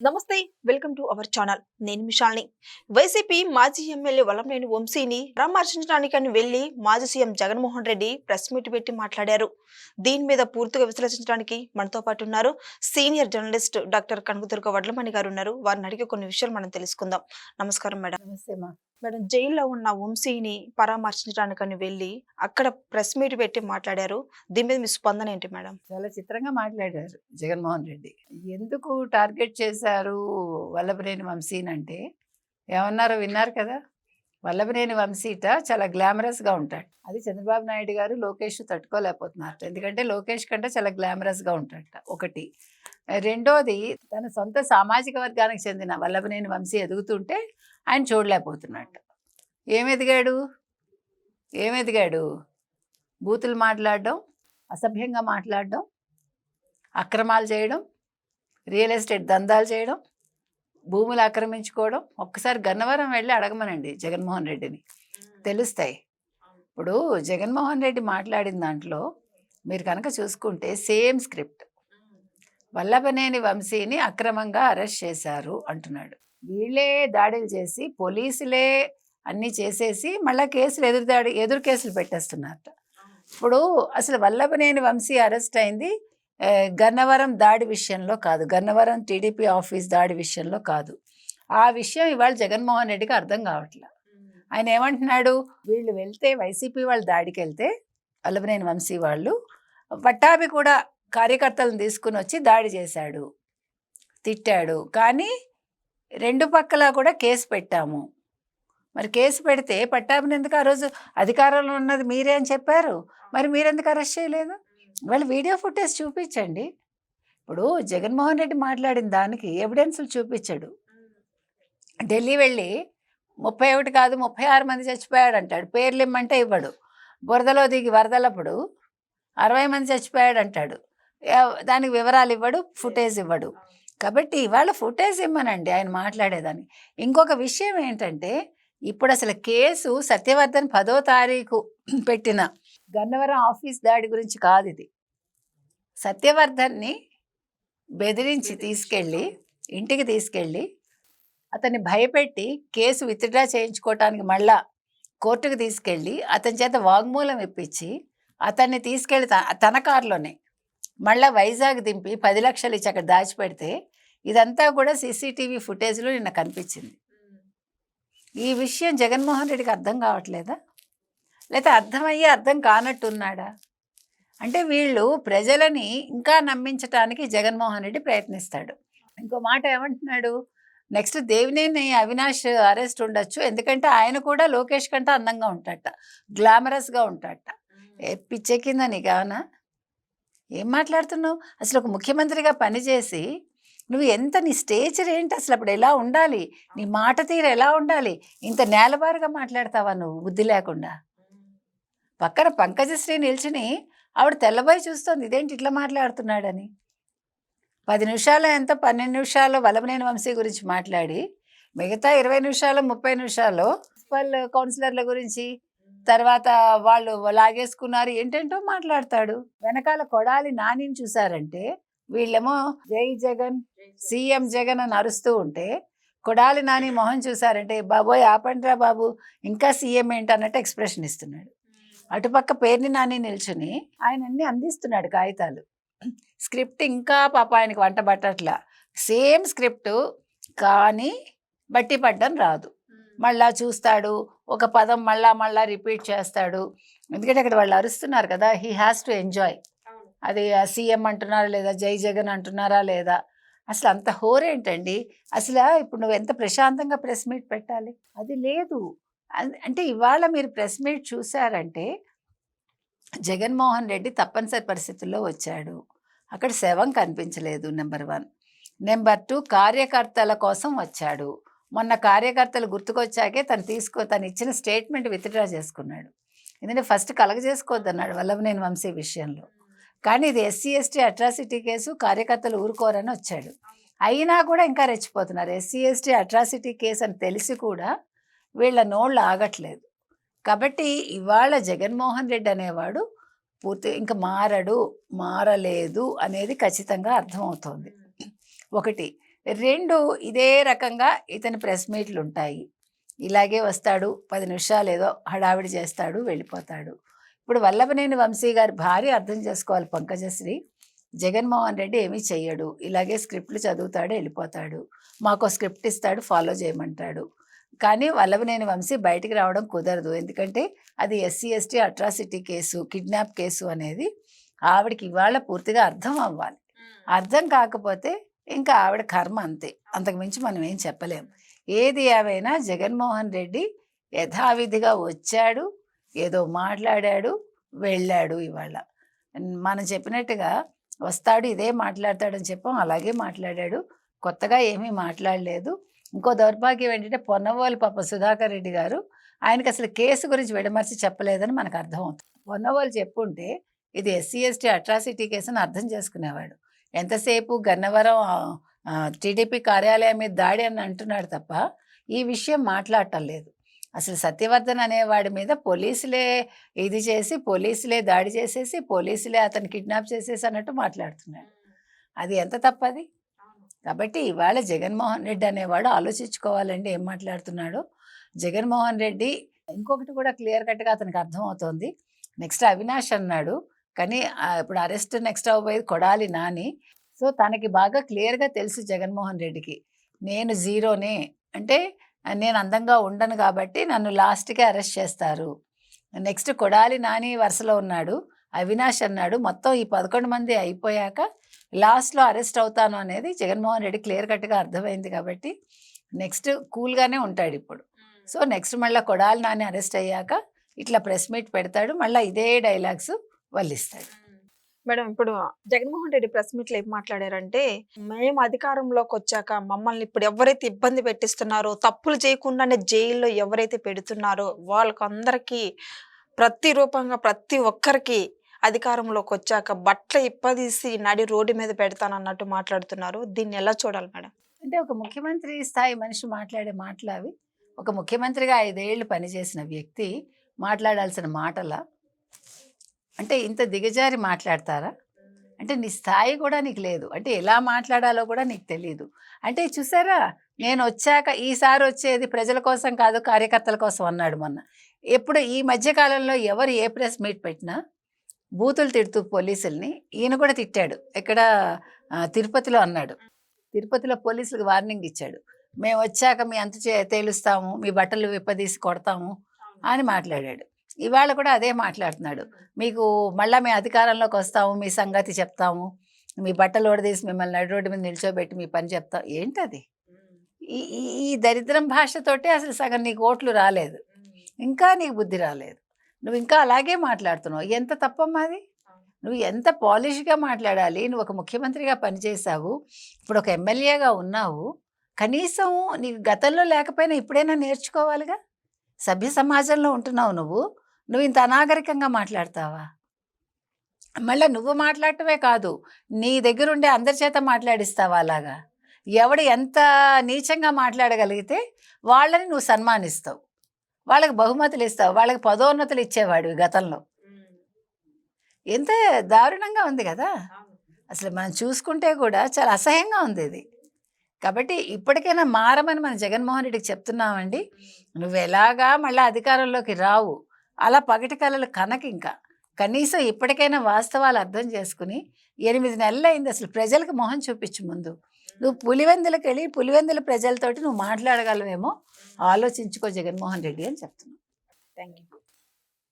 నమస్తే welcome to our channel. నేను మిషాల్ని. YCP మాజీ ఎమ్మెల్యే వలంనేని వంశీని పరామర్శించడానికని వెళ్ళి మాజీ CM Jaganmohan Reddy press meet పెట్టి మాట్లాడారు. దీని మీద పూర్తిగా విశ్లేషించడానికి మనతో పాటు ఉన్నారు senior journalist doctor Kanakadurga Vadlamani గారు ఉన్నారు. వారిని అడిగే కొన్ని విషయాలు మనం తెలుసుకుందాం. నమస్కారం మేడం. నమస్తే మా మేడం జైల్లో ఉన్న వంశీని పరామర్శించడానికని వెళ్ళి అక్కడ ప్రెస్ మీట్ పెట్టి మాట్లాడారు. దీని మీద మీ స్పందన ఏంటి మేడం? చాలా చిత్రంగా మాట్లాడారు జగన్మోహన్ రెడ్డి. ఎందుకు టార్గెట్ చేశారు వల్లభనేని వంశీని అంటే? ఏమన్నారో? విన్నారు కదా? వల్లభనేని వంశీట చాలా గ్లామరస్గా ఉంటాడు. అది చంద్రబాబు నాయుడు గారు లోకేష్ తట్టుకోలేకపోతున్నారు. ఎందుకంటే లోకేష్ కంటే చాలా గ్లామరస్గా ఉంటాడట ఒకటి. రెండోది తన సొంత సామాజిక వర్గానికి చెందిన వల్లభనేని వంశీ ఎదుగుతుంటే ఆయన చూడలేకపోతున్నట్టు. ఏం ఎదిగాడు? ఏం ఎదిగాడు? బూతులు మాట్లాడడం అసభ్యంగా మాట్లాడడం అక్రమాలు చేయడం రియల్ ఎస్టేట్ దందాలు చేయడం భూములు ఆక్రమించుకోవడం ఒక్కసారి గన్నవరం వెళ్ళి అడగమనండి జగన్మోహన్ రెడ్డిని. తెలుస్తాయి. ఇప్పుడు జగన్మోహన్ రెడ్డి మాట్లాడిన దాంట్లో మీరు కనుక చూసుకుంటే సేమ్ స్క్రిప్ట్. వల్లభనేని వంశీని అక్రమంగా అరెస్ట్ చేశారు అంటున్నాడు. వీళ్ళే దాడులు చేసి పోలీసులే అన్నీ చేసేసి మళ్ళీ కేసులు ఎదురు దాడి ఎదురు కేసులు పెట్టేస్తున్నారట. ఇప్పుడు అసలు వల్లభనేని వంశీ అరెస్ట్ అయింది గన్నవరం దాడి విషయంలో కాదు గన్నవరం టీడీపీ ఆఫీస్ దాడి విషయంలో కాదు. ఆ విషయం ఇవాళ జగన్మోహన్ రెడ్డికి అర్థం కావట్లే. ఆయన ఏమంటున్నాడు వీళ్ళు వెళ్తే వైసీపీ వాళ్ళు దాడికి వెళ్తే వల్లభనేని వంశీ వాళ్ళు పట్టాభి కూడా కార్యకర్తలను తీసుకుని వచ్చి దాడి చేశాడు. తిట్టాడు. కానీ రెండు పక్కల కూడా కేసు పెట్టాము. మరి కేసు పెడితే పట్టాభిని ఎందుకు ఆ రోజు అధికారంలో ఉన్నది మీరే అని చెప్పారు? మరి మీరెందుకు అరెస్ట్ చేయలేదు? వాళ్ళు వీడియో ఫుటేజ్ చూపించండి. ఇప్పుడు జగన్మోహన్ రెడ్డి మాట్లాడిన దానికి ఎవిడెన్స్లు చూపించాడు. ఢిల్లీ వెళ్ళి ముప్పై ఒకటి కాదు ముప్పై ఆరు మంది చచ్చిపోయాడు అంటాడు పేర్లు ఇమ్మంటే ఇవ్వడు. బురదలో దిగి వరదలప్పుడు అరవై మంది చచ్చిపోయాడు అంటాడు దానికి వివరాలు ఇవ్వడు ఫుటేజ్ ఇవ్వడు. కాబట్టి ఇవాళ ఫుటేజ్ ఇమ్మనండి ఆయన మాట్లాడేదాన్ని. ఇంకొక విషయం ఏంటంటే ఇప్పుడు అసలు కేసు సత్యవర్ధన్ పదో తారీఖు పెట్టిన గన్నవరం ఆఫీస్ దాడి గురించి కాదు ఇది. సత్యవర్ధన్ని బెదిరించి తీసుకెళ్ళి ఇంటికి తీసుకెళ్ళి అతన్ని భయపెట్టి కేసు విత్డ్రా చేయించుకోవటానికి మళ్ళా కోర్టుకు తీసుకెళ్ళి అతని చేత వాగ్మూలం ఇప్పించి అతన్ని తీసుకెళ్ళి తన కారులోనే మళ్ళా వైజాగ్ దింపి పది లక్షలు ఇచ్చి అక్కడ దాచిపెడితే ఇదంతా కూడా సీసీటీవీ ఫుటేజ్లో నిన్న కనిపించింది. ఈ విషయం జగన్మోహన్ రెడ్డికి అర్థం కావట్లేదా? లేదా అర్థమయ్యి అర్థం కానట్టున్నాడా? అంటే వీళ్ళు ప్రజలని ఇంకా నమ్మించటానికి జగన్మోహన్ రెడ్డి ప్రయత్నిస్తాడు. ఇంకో మాట ఏమంటున్నాడు? నెక్స్ట్ దేవినేని అవినాష్ అరెస్ట్ ఉండొచ్చు ఎందుకంటే ఆయన కూడా లోకేష్ కంటే అందంగా ఉంటాడట గ్లామరస్గా ఉంటాడట. ఏ పిచ్చెక్కిందా నీకు ఏమన్నా ఏం మాట్లాడుతున్నావు? అసలు ఒక ముఖ్యమంత్రిగా పనిచేసి నువ్వు ఎంత నీ స్టేచర్ ఏంటి? అసలు అప్పుడు ఎలా ఉండాలి? నీ మాట తీరు ఎలా ఉండాలి? ఇంత నేలబారుగా మాట్లాడతావా నువ్వు? బుద్ధి లేకుండా. పక్కన పంకజశ్రీ నిల్చుని ఆవిడ తెల్లబోయి చూస్తోంది. ఇదేంటి ఇట్లా మాట్లాడుతున్నాడని? పది నిమిషాలు ఎంత? పన్నెండు నిమిషాలు వలమనేని వంశీ గురించి మాట్లాడి మిగతా ఇరవై నిమిషాలు ముప్పై నిమిషాల్లో మున్సిపల్ కౌన్సిలర్ల గురించి తర్వాత వాళ్ళు లాగేసుకున్నారు. ఏంటంటో మాట్లాడతాడు. వెనకాల కొడాలి నానిని చూసారంటే వీళ్ళేమో జై జగన్ సీఎం జగన్ అని అరుస్తూ ఉంటే కొడాలి నాని మొహం చూసారంటే బాబోయ్ ఆపండిరా బాబు. ఇంకా సీఎం ఏంటి అన్నట్టు ఎక్స్ప్రెషన్ ఇస్తున్నాడు. అటుపక్క పేర్ని నాని నిల్చుని ఆయన అన్ని అందిస్తున్నాడు కాగితాలు. స్క్రిప్ట్ ఇంకా పాప ఆయనకి వంట పట్టట్లా. సేమ్ స్క్రిప్ట్ కానీ బట్టి పడ్డం రాదు. మళ్ళా చూస్తాడు ఒక పదం మళ్ళా మళ్ళా రిపీట్ చేస్తాడు. ఎందుకంటే అక్కడ వాళ్ళు అరుస్తున్నారు కదా హీ హ్యాస్ టు ఎంజాయ్ అది సీఎం అంటున్నారా లేదా జై జగన్ అంటున్నారా లేదా? అసలు అంత హోరేంటండి అసలు ఇప్పుడు నువ్వు ఎంత ప్రశాంతంగా ప్రెస్ మీట్ పెట్టాలి? అది లేదు. అంటే ఇవాళ మీరు ప్రెస్ మీట్ చూసారంటే జగన్మోహన్ రెడ్డి తప్పనిసరి పరిస్థితుల్లో వచ్చాడు. అక్కడ శవం కనిపించలేదు నెంబర్ వన్. నెంబర్ టూ కార్యకర్తల కోసం వచ్చాడు. మొన్న కార్యకర్తలు గుర్తుకొచ్చాకే తను తీసుకో తను ఇచ్చిన స్టేట్మెంట్ విత్డ్రా చేసుకున్నాడు. ఎందుకంటే ఫస్ట్ కలగజేసుకోవద్దన్నాడు వల్లభనేని వంశీ విషయంలో. కానీ ఇది ఎస్సీ ఎస్టీ అట్రాసిటీ కేసు కార్యకర్తలు ఊరుకోరని వచ్చాడు. అయినా కూడా ఇంకా రెచ్చిపోతున్నారు. ఎస్సీ ఎస్టీ అట్రాసిటీ కేసు అని తెలిసి కూడా వీళ్ళ నోళ్ళు ఆగట్లేదు. కాబట్టి ఇవాళ జగన్మోహన్ రెడ్డి అనేవాడు పూర్తి ఇంకా మారడు మారలేదు అనేది ఖచ్చితంగా అర్థమవుతోంది. ఒకటి రెండు ఇదే రకంగా ఇతని ప్రెస్ మీట్లు ఉంటాయి. ఇలాగే వస్తాడు పది నిమిషాలు ఏదో హడావిడి చేస్తాడు వెళ్ళిపోతాడు. ఇప్పుడు వల్లభనేని వంశీ గారి భార్య అర్థం చేసుకోవాలి పంకజశ్రీ. జగన్మోహన్ రెడ్డి ఏమీ చెయ్యడు. ఇలాగే స్క్రిప్ట్లు చదువుతాడు వెళ్ళిపోతాడు. మాకు స్క్రిప్ట్ ఇస్తాడు ఫాలో చేయమంటాడు. కానీ వల్లభనేని వంశీ బయటికి రావడం కుదరదు. ఎందుకంటే అది SC ST atrocity case kidnap case అనేది ఆవిడకి ఇవాళ పూర్తిగా అర్థం అవ్వాలి. అర్థం కాకపోతే ఇంకా ఆవిడ కర్మ అంతే. అంతకుమించి మనం ఏం చెప్పలేం. ఏది ఏమైనా జగన్మోహన్ రెడ్డి యథావిధిగా వచ్చాడు ఏదో మాట్లాడాడు వెళ్ళాడు ఇవాళ. మనం చెప్పినట్టుగా వస్తాడు ఇదే మాట్లాడతాడని చెప్పాం అలాగే మాట్లాడాడు. కొత్తగా ఏమీ మాట్లాడలేదు. ఇంకో దౌర్భాగ్యం ఏంటంటే పొన్నవోలు పాప సుధాకర్ రెడ్డి గారు ఆయనకి అసలు కేసు గురించి విడమర్చి చెప్పలేదని మనకు అర్థమవుతుంది. పొన్నవోలు చెప్పుంటే ఇది ఎస్సీ ఎస్టీ అట్రాసిటీ కేసు అని అర్థం చేసుకునేవాడు. ఎంతసేపు గన్నవరం టీడీపీ కార్యాలయం మీద దాడి అని అంటున్నాడు తప్ప ఈ విషయం మాట్లాడటం లేదు. అసలు సత్యవర్ధన్ అనేవాడి మీద పోలీసులే ఇది చేసి పోలీసులే దాడి చేసేసి పోలీసులే అతను కిడ్నాప్ చేసేసి అన్నట్టు మాట్లాడుతున్నాడు. అది ఎంత తప్పది? కాబట్టి ఇవాళ జగన్మోహన్ రెడ్డి అనేవాడు ఆలోచించుకోవాలండి ఏం మాట్లాడుతున్నాడో. జగన్మోహన్ రెడ్డి ఇంకొకటి కూడా క్లియర్ కట్గా అతనికి అర్థమవుతోంది. నెక్స్ట్ అవినాష్ అన్నాడు కానీ ఇప్పుడు అరెస్ట్ నెక్స్ట్ అవ్వబోయేది కొడాలి నాని. సో తనకి బాగా క్లియర్గా తెలుసు జగన్మోహన్ రెడ్డికి. నేను జీరోనే. అంటే నేను అందంగా ఉండను కాబట్టి నన్ను లాస్ట్కే అరెస్ట్ చేస్తారు. నెక్స్ట్ కొడాలి నాని వరుసలో ఉన్నాడు. అవినాష్ అన్నాడు. మొత్తం ఈ పదకొండు మంది అయిపోయాక లాస్ట్లో అరెస్ట్ అవుతాను అనేది జగన్మోహన్ రెడ్డి క్లియర్ కట్గా అర్థమైంది కాబట్టి నెక్స్ట్ కూల్గానే ఉంటాడు ఇప్పుడు. సో నెక్స్ట్ మళ్ళీ కొడాలి నాని అరెస్ట్ అయ్యాక ఇట్లా ప్రెస్ మీట్ పెడతాడు. మళ్ళీ ఇదే డైలాగ్స్ వల్లిస్తాడు. మేడం ఇప్పుడు జగన్మోహన్ రెడ్డి ప్రెస్ మీట్లో ఏం మాట్లాడారంటే మేము అధికారంలోకి వచ్చాక మమ్మల్ని ఇప్పుడు ఎవరైతే ఇబ్బంది పెట్టిస్తున్నారో తప్పులు చేయకుండానే జైల్లో ఎవరైతే పెడుతున్నారో వాళ్ళకందరికీ ప్రతి రూపంగా ప్రతి ఒక్కరికి అధికారంలోకి వచ్చాక బట్టలు ఇప్పదీసి నడి రోడ్డు మీద పెడతానన్నట్టు మాట్లాడుతున్నారు. దీన్ని ఎలా చూడాలి మేడం? అంటే ఒక ముఖ్యమంత్రి స్థాయి మనిషి మాట్లాడే మాటలు అవి. ఒక ముఖ్యమంత్రిగా ఐదేళ్ళు పనిచేసిన వ్యక్తి మాట్లాడాల్సిన మాటల అంటే ఇంత దిగజారి మాట్లాడతారా? అంటే నీ స్థాయి కూడా నీకు లేదు. అంటే ఎలా మాట్లాడాలో కూడా నీకు తెలియదు అంటే చూసారా? నేను వచ్చాక ఈసారి వచ్చేది ప్రజల కోసం కాదు కార్యకర్తల కోసం అన్నాడు మొన్న. ఎప్పుడు ఈ మధ్యకాలంలో ఎవరు ఏ ప్రెస్ మీట్ పెట్టినా బూతులు తిడుతూ పోలీసుల్ని ఈయన కూడా తిట్టాడు. ఎక్కడ తిరుపతిలో అన్నాడు. తిరుపతిలో పోలీసులకు వార్నింగ్ ఇచ్చాడు. మేము వచ్చాక మీ అంత చే- తేలుస్తాము మీ బట్టలు విప్పదీసి కొడతాము అని మాట్లాడాడు. ఇవాళ కూడా అదే మాట్లాడుతున్నాడు. మీకు మళ్ళీ మేము అధికారంలోకి వస్తాము మీ సంగతి చెప్తాము మీ బట్టలు ఓడదీసి మిమ్మల్ని నడి రోడ్డు మీద నిల్చోబెట్టి మీ పని చెప్తాం. ఏంటది? ఈ ఈ- ఈ దరిద్రం భాషతోటే అసలు సగం నీకు ఓట్లు రాలేదు. ఇంకా నీకు బుద్ధి రాలేదు. నువ్వు ఇంకా అలాగే మాట్లాడుతున్నావు. ఎంత తప్పమ్మా అది? నువ్వు ఎంత పాలిష్గా మాట్లాడాలి? నువ్వు ఒక ముఖ్యమంత్రిగా పనిచేసావు ఇప్పుడు ఒక ఎమ్మెల్యేగా ఉన్నావు. కనీసం నీకు గతంలో లేకపోయినా ఇప్పుడైనా నేర్చుకోవాలిగా? సభ్య సమాజంలో ఉంటున్నావు నువ్వు. నువ్వు ఇంత అనాగరికంగా మాట్లాడతావా? మళ్ళీ నువ్వు మాట్లాడటమే కాదు నీ దగ్గర ఉండే అందరి చేత మాట్లాడిస్తావా అలాగా? ఎవడు ఎంత నీచంగా మాట్లాడగలిగితే వాళ్ళని నువ్వు సన్మానిస్తావు. వాళ్ళకి బహుమతులు ఇస్తావు వాళ్ళకి పదోన్నతులు ఇచ్చేవాడివి గతంలో. ఎంత దారుణంగా ఉంది కదా? అసలు మనం చూసుకుంటే కూడా చాలా అసహ్యంగా ఉంది ఇది. కాబట్టి ఇప్పటికైనా మారమని మన జగన్మోహన్ రెడ్డికి చెప్తున్నామండి. నువ్వు ఎలాగా మళ్ళీ అధికారంలోకి రావు. అలా పగటి కళలు కనక ఇంకా. కనీసం ఇప్పటికైనా వాస్తవాలు అర్థం చేసుకుని ఎనిమిది నెలలు అయింది అసలు ప్రజలకు మొహం చూపించు ముందు. నువ్వు పులివెందులకు వెళ్ళి పులివెందుల ప్రజలతోటి నువ్వు మాట్లాడగలవేమో? ఆలోచించుకో జగన్మోహన్ రెడ్డి అని చెప్తున్నాను. Thank you